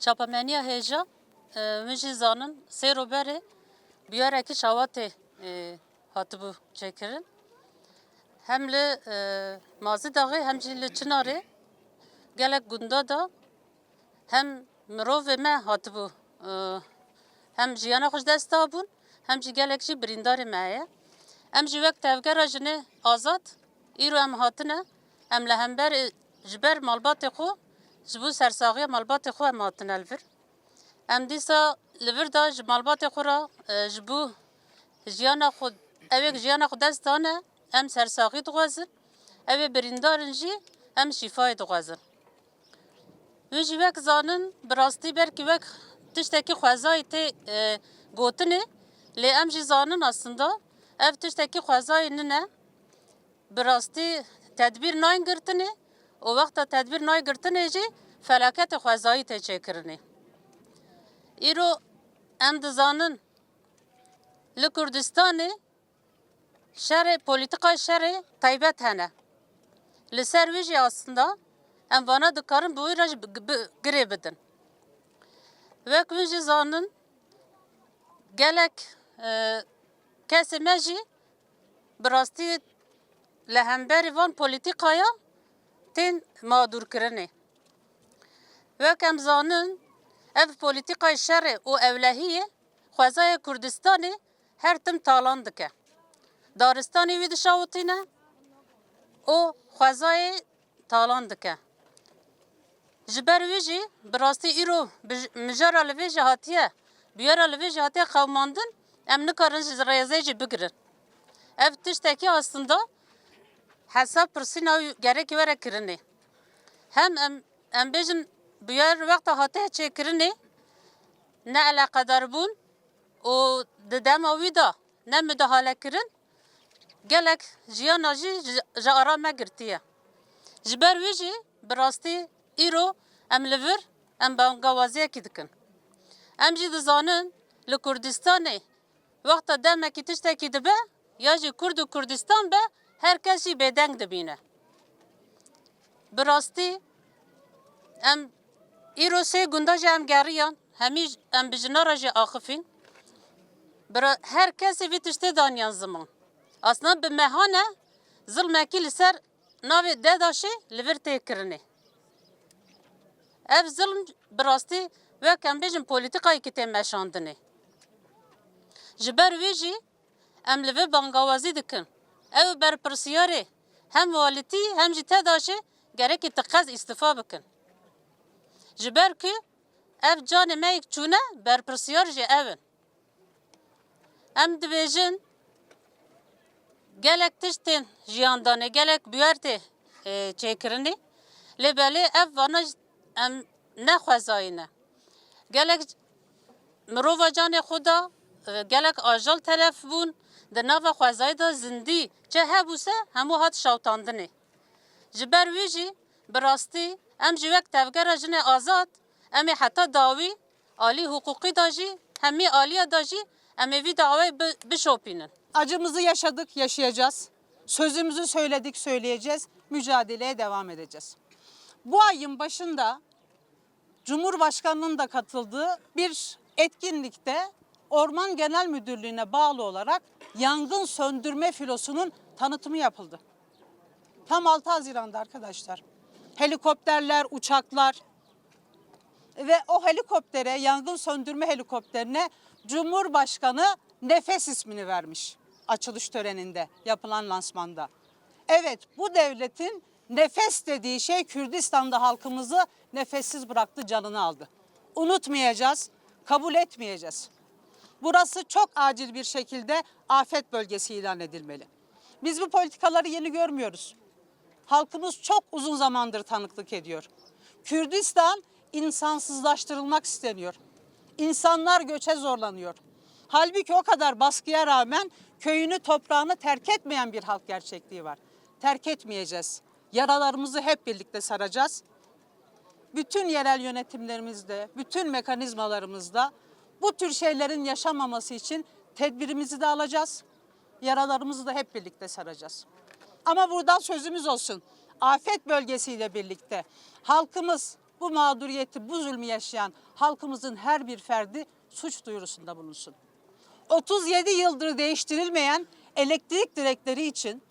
çapameniya heja mijî zanin sê roberê biyarekî şawatê e, hatibû çêkirin. Hem li e, Mazî Daxê hem jî li Çinarê gelek gunda da hem mirovê me hatibû e, hem jiyana xwe ji dest dabûn hem jî gelek jî birîndarê me heye. Em ji wek tevgera azad îro em hatine em li hemberê ji ber malbatê xwe ji bo sersaxiya malbatê xwe em hatine li vir. Em dîsa li vir da ji malbatê xwe ra e, ji bo jiyana xwe evê jiyana xwe dest dane em sersaxî dixwazin evê birîndarin jî em şîfayê dixwazin. Wê jî wek zanin bi rastî berkî wek tiştekî xwezayê tê e, gotinê lê em jî zanin aslında ev tiştekî xwezayê nine bi rastî tedbîr nayên girtinê û wexta tedbîr nayên girtinê jî felaketê xwezayî tê çêkirinê. Îro em dizanin li Kurdistanê şerê polîtika şerê taybet hene. Li ser wî jî aslında em vana dikarin bi wî re girê bidin. Wek wî jî zanin gelek kesê me tên madûrkirinê. Wek em zanin ev polîtîkayê şerê û ewlehiyê xwezaya Kurdistanê her tim talan dike. Daristanê wî dişawitîne û xwezayê talan dike. Ji ber wî jî bi rastî îro mijara li vê jî hatiye bigirin. Ev tiştekî aslında hesap pirsîna wî gerekî were kirinê. Hem em em bêjin biyar wexta hatiye çêkirinê ne eleqedar bûn û di dema wî da ne müdahale kirin gelek jiyana jî ji- ji ara me girtiye. Ji ber wî jî bi rastî îro em li vir em bangawaziyekî dikin. Em jî dizanin li Kurdistanê wexta demekî tiştekî dibe ya jî Kurd û Kurdistan be herkes jî bêdeng dibîne. Bi rastî em îro sê gunda jî em geriyan hemî em bi jinara jî axifîn. Her kesê vê tiştê daniyan ziman. Aslında bi mehane zilmekî ser navê dedaşê li vir tê kirinê. Ev zilm bi rastî wek em bêjin polîtikayekî tê meşandinê. Ji ber wê jî em li vê dikin. Ew berpirsiyarê hem walitî hem jî tedaşê gerekî tiqez îstifa bikin. Ji ber ev canê me yek çûne berpirsiyar jî ev in. Em dibêjin gelek tiştên jiyandanê gelek bûyer tê e, çêkirinê lê belê ev vana em nexwezayîne. Gelek mirova canê xwe da e, gelek ajal telef bûn di nava xwezayî da zindî çe hebûse hemû hat şawtandinê. Ji ber wî jî bi rastî em ji wek tevgera jinê azad em ê heta dawî alî hukukî da jî hemî aliya da jî em ê vî dawayê bi- bişopînin. Acımızı yaşadık, yaşayacağız. Sözümüzü söyledik, söyleyeceğiz. Mücadeleye devam edeceğiz. Bu ayın başında Cumhurbaşkanı'nın da katıldığı bir etkinlikte Orman Genel Müdürlüğü'ne bağlı olarak yangın söndürme filosunun tanıtımı yapıldı. Tam 6 Haziran'da arkadaşlar. Helikopterler, uçaklar, ve o helikoptere, yangın söndürme helikopterine Cumhurbaşkanı Nefes ismini vermiş açılış töreninde yapılan lansmanda. Evet bu devletin nefes dediği şey Kürdistan'da halkımızı nefessiz bıraktı, canını aldı. Unutmayacağız, kabul etmeyeceğiz. Burası çok acil bir şekilde afet bölgesi ilan edilmeli. Biz bu politikaları yeni görmüyoruz. Halkımız çok uzun zamandır tanıklık ediyor. Kürdistan insansızlaştırılmak isteniyor. İnsanlar göçe zorlanıyor. Halbuki o kadar baskıya rağmen köyünü toprağını terk etmeyen bir halk gerçekliği var. Terk etmeyeceğiz. Yaralarımızı hep birlikte saracağız. Bütün yerel yönetimlerimizde, bütün mekanizmalarımızda bu tür şeylerin yaşanmaması için tedbirimizi de alacağız. Yaralarımızı da hep birlikte saracağız. Ama buradan sözümüz olsun. Afet bölgesiyle birlikte halkımız bu mağduriyeti, bu zulmü yaşayan halkımızın her bir ferdi suç duyurusunda bulunsun. 37 yıldır değiştirilmeyen elektrik direkleri için,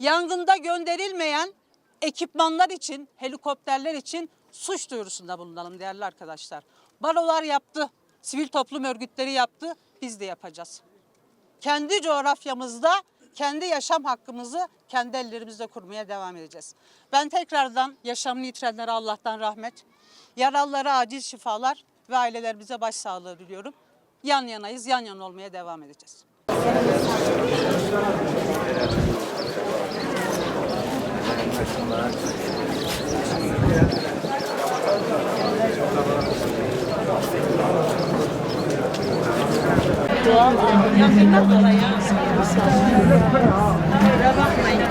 yangında gönderilmeyen ekipmanlar için, helikopterler için suç duyurusunda bulunalım değerli arkadaşlar. Barolar yaptı, sivil toplum örgütleri yaptı, biz de yapacağız. Kendi coğrafyamızda kendi yaşam hakkımızı kendi ellerimizle kurmaya devam edeceğiz. Ben tekrardan yaşamını yitirenlere Allah'tan rahmet, yaralılara acil şifalar ve ailelerimize başsağlığı diliyorum. Yan yanayız, yan yana olmaya devam edeceğiz. Bakmayın.